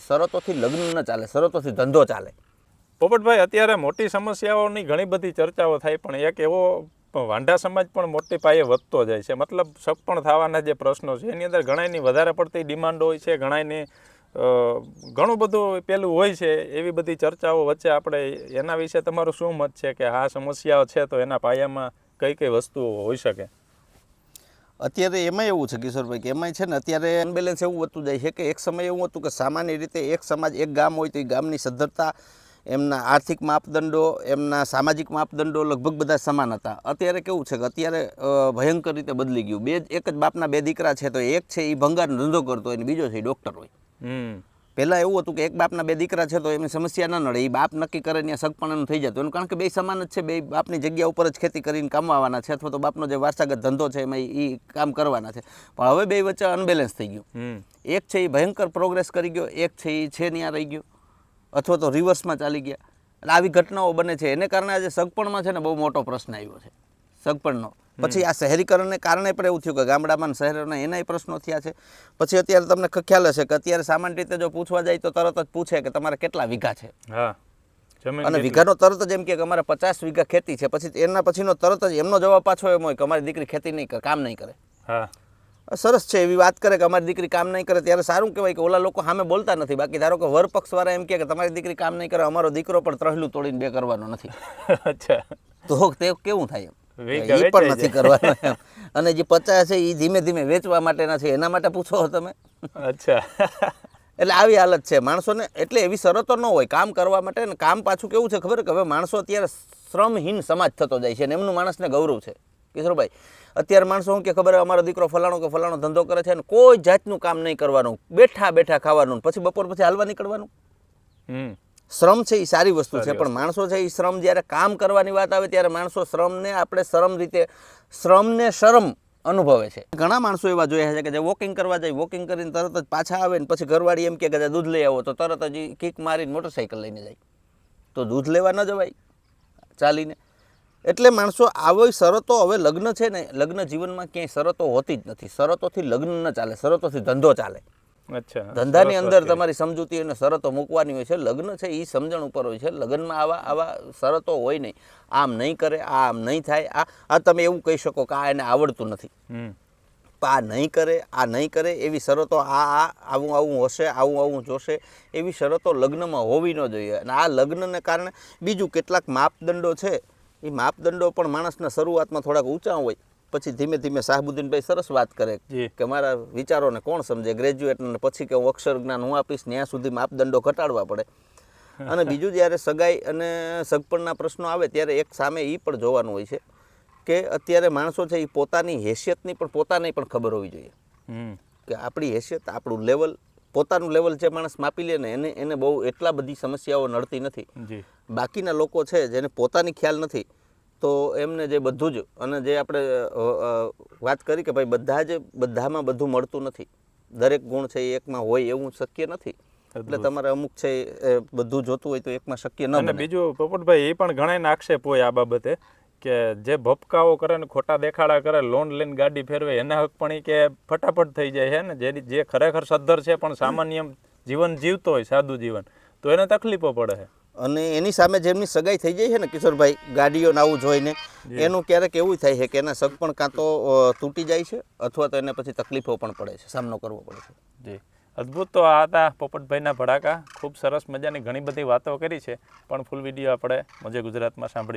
શરતોથી લગ્ન ન ચાલે, શરતોથી ધંધો ચાલે. પોપટભાઈ, અત્યારે મોટી સમસ્યાઓની ઘણી બધી ચર્ચાઓ થાય, પણ એક એવો વાંઢા સમાજ પણ મોટી પાયે વધતો જાય છે. મતલબ સગપણ થવાના જે પ્રશ્નો છે, એની અંદર ઘણાની વધારે પડતી ડિમાન્ડ હોય છે, ઘણાયની ઘણું બધું પેલું હોય છે, એવી બધી ચર્ચાઓ વચ્ચે આપણે એના વિશે તમારું શું મત છે કે આ સમસ્યાઓ છે તો એના પાયામાં કઈ કઈ વસ્તુઓ હોઈ શકે? અત્યારે એમાં એવું છે, કિશોરભાઈ, કે એમાં છે ને અત્યારે અનબેલેન્સ એવું વધતું જાય છે કે એક સમય એવું હતું કે સામાન્ય રીતે એક સમાજ, એક ગામ હોય તો એ ગામની સદ્ધરતા, એમના આર્થિક માપદંડો, એમના સામાજિક માપદંડો લગભગ બધા સમાન હતા. અત્યારે કેવું છે કે અત્યારે ભયંકર રીતે બદલી ગયું. બે, એક જ બાપના બે દીકરા છે તો એક છે એ ભંગાર ધંધો કરતો હોય અને બીજો છે એ ડૉક્ટર હોય. હમ. પહેલાં એવું હતું કે એક બાપના બે દીકરા છે તો એમની સમસ્યા ન નડે. એ બાપ નક્કી કરે ત્યાં સગપણાનું થઈ જતું. એનું કારણ કે બે સમાન જ છે. બે બાપની જગ્યા ઉપર જ ખેતી કરીને કમાવાના છે અથવા તો બાપનો જે વારસાગત ધંધો છે એમાં એ કામ કરવાના છે. પણ હવે બે વચ્ચે અનબેલેન્સ થઈ ગયું. એક છે એ ભયંકર પ્રોગ્રેસ કરી ગયો. એક છે એ છે ત્યાં રહી ગયો. અથવા તો રિવર્સમાં ચાલી ગયા. એટલે આવી ઘટનાઓ બને છે. એને કારણે આજે સગપણમાં છે ને બહુ મોટો પ્રશ્ન આવ્યો છે. સગપણનો. પછી આ શહેરીકરણને કારણે પણ એવું થયું કે ગામડામાં શહેરોના એનાય પ્રશ્નો થયા છે. પછી અત્યારે તમને ખ્યાલ હશે કે અત્યારે સામાન્ય રીતે જો પૂછવા જાય તો તરત જ પૂછે કે તમારે કેટલા વીઘા છે. અને વીઘાનો તરત જ એમ કે અમારે પચાસ વીઘા ખેતી છે. પછી એના પછીનો તરત જ એમનો જવાબ પાછો એમ હોય કે અમારી દીકરી ખેતી નહીં કરે કામ નહીં કરે. હા. સરસ છે એવી વાત કરે કે અમારી દીકરી કામ નહીં કરે ત્યારે સારું કહેવાય કે ઓલા લોકો સામે બોલતા નથી. બાકી ધારો કે વર પક્ષવાળા એમ કે તમારી દીકરી કામ નહીં કરે અમારો દીકરો પણ ત્રહલું તોડીને બે કરવાનો નથી. અચ્છા. તો તે કેવું થાય એમ? એ પણ નથી કરવાનો અને જે પચાસ છે એ ધીમે ધીમે વેચવા માટેના છે એના માટે પૂછો તમે. અચ્છા. એટલે આવી હાલત છે. માણસોને એટલે એવી શરતો ન હોય. કામ કરવા માટે ને કામ પાછું કેવું છે ખબર? કે હવે માણસો અત્યારે શ્રમહીન સમાજ થતો જાય છે અને એમનું માણસને ગૌરવ છે. કિશોરભાઈ અત્યારે માણસો શું કે ખબર? અમારો દીકરો ફલાણો કે ફલાણો ધંધો કરે છે અને કોઈ જાતનું કામ નહીં કરવાનું. બેઠા બેઠા ખાવાનું પછી બપોર પછી હાલવા નીકળવાનું. હમ. શ્રમ છે એ સારી વસ્તુ છે પણ માણસો છે એ શ્રમ જ્યારે કામ કરવાની વાત આવે ત્યારે માણસો શ્રમને આપણે શ્રમ રીતે શ્રમને શરમ અનુભવે છે. ઘણા માણસો એવા જોયા છે કે જે વોકિંગ કરવા જાય વોકિંગ કરીને તરત જ પાછા આવે ને પછી ઘરવાળી એમ કે દૂધ લઈ આવો તો તરત જ કિક મારીને મોટરસાઇકલ લઈને જાય. તો દૂધ લેવા ન જવાય ચાલીને. એટલે માણસો આવી શરતો હવે લગ્ન છે ને લગ્ન જીવનમાં ક્યાંય શરતો હોતી જ નથી. શરતોથી લગ્ન ન ચાલે શરતોથી ધંધો ચાલે. ધંધાની સરસ અંદર તમારી સમજૂતી અને શરતો મૂકવાની હોય છે. લગ્ન છે એ સમજણ ઉપર હોય છે. લગ્નમાં આવા આવા શરતો હોય નહીં. આમ નહીં કરે આ આમ નહીં થાય. આ આ તમે એવું કહી શકો કે આ એને આવડતું નથી. આ નહીં કરે આ નહીં કરે એવી શરતો આ આ આવું આવું હશે આવું આવું જોશે. એવી શરતો લગ્નમાં હોવી ન જોઈએ. અને આ લગ્નને કારણે બીજું કેટલાક માપદંડો છે. એ માપદંડો પણ માણસના શરૂઆતમાં થોડાક ઊંચા હોય. પછી ધીમે ધીમે શાહબુદ્દીનભાઈ સરસ વાત કરે કે મારા વિચારોને કોણ સમજે? ગ્રેજ્યુએટ અને પછી કે હું અક્ષર જ્ઞાન હું આપીશ ત્યાં સુધી માપદંડો ઘટાડવા પડે. અને બીજું જ્યારે સગાઈ અને સગપણના પ્રશ્નો આવે ત્યારે એક સામે એ પણ જોવાનું હોય છે કે અત્યારે માણસો છે એ પોતાની હેસિયતની પણ પોતાને પણ ખબર હોવી જોઈએ. કે આપણી હેસિયત આપણું લેવલ પોતાનું લેવલ જે માણસ માપી લે ને એને એને બહુ એટલા બધી સમસ્યાઓ નડતી નથી. બાકીના લોકો છે જેને પોતાની ખ્યાલ નથી તો એમને જે બધું જ અને જે આપણે વાત કરી કે ભાઈ બધા જ બધામાં બધું મળતું નથી. દરેક ગુણ છે એ એકમાં હોય એવું શક્ય નથી. એટલે તમારે અમુક છે એ બધું જોતું હોય તો એકમાં શક્ય ન અને બને. બીજું પોપટભાઈ એ પણ ઘણા આક્ષેપ હોય આ બાબતે કે જે ભપકાઓ કરે ને ખોટા દેખાડા કરે લોન લઈને ગાડી ફેરવે એના હક પણ કે ફટાફટ થઈ જાય છે ને? જેની જે ખરેખર સદ્ધર છે પણ સામાન્ય જીવન જીવતો હોય સાદું જીવન તો એને તકલીફો પડે છે. અને એની સામે જેમની સગાઈ થઈ જાય છે ને કિશોરભાઈ ગાડીઓને આવું જોઈને એનું ક્યારેક એવું થાય છે કે એના સગ પણ કાં તો તૂટી જાય છે અથવા તો એને પછી તકલીફો પણ પડે છે સામનો કરવો પડે છે. જી. અદ્ભુત તો આ હતા પોપટભાઈના ભડાકા. ખૂબ સરસ મજાની ઘણી બધી વાતો કરી છે. પણ ફૂલ વીડિયો આપણે મજે ગુજરાતમાં સાંભળી